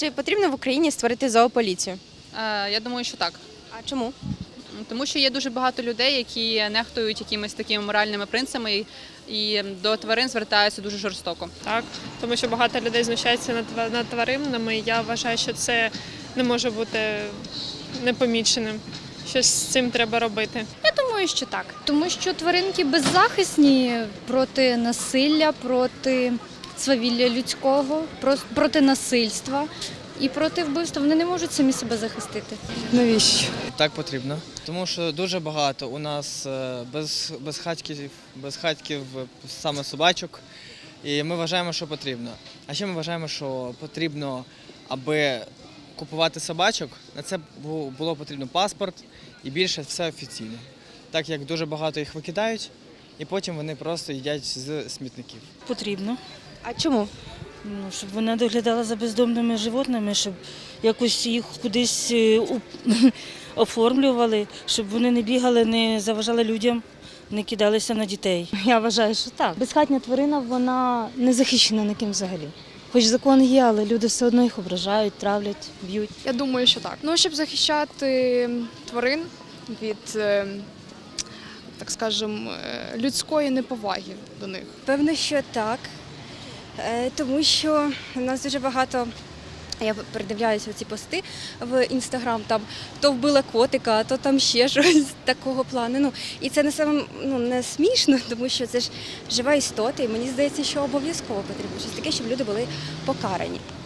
Чи потрібно в Україні створити зоополіцію? Е, Я думаю, що так. А чому? Тому що є дуже багато людей, які нехтують якимись такими моральними принципами і- і до тварин звертаються дуже жорстоко. так тому що багато людей знущаються над тваринами. Я вважаю, що це не може бути непоміченим. Щось з цим треба робити. Я думаю, що так. Тому що тваринки беззахисні проти насилля, проти свавілля людського, про- проти насильства і проти вбивства. Вони не можуть самі себе захистити. Навіщо? Так потрібно, тому що дуже багато у нас е, без, без хатків, без хатків е, саме собачок. І ми вважаємо, що потрібно. А ще ми вважаємо, що потрібно, аби купувати собачок, на це було потрібно паспорт і більше все офіційно. Так як дуже багато їх викидають, і потім вони просто їдять з смітників. Потрібно. А чому? Ну, щоб вона доглядала за бездомними животними, щоб якось їх кудись е, у- оформлювали, щоб вони не бігали, не заважали людям, не кидалися на дітей. Я вважаю, що так. Безхатня тварина вона не захищена ніким взагалі. Хоч закон є, але люди все одно їх ображають, травлять, б'ють. Я думаю, що так. Ну, щоб захищати тварин від, е, так скажемо, е, людської неповаги до них. Певно, що так. Е, Тому що у нас дуже багато. Я передивляюся ці пости в інстаграм, там то вбила котика, то там ще щось такого плану. Ну і це не саме ну, не смішно, тому що це ж жива істота, і мені здається, що обов'язково потрібно щось таке, щоб люди були покарані.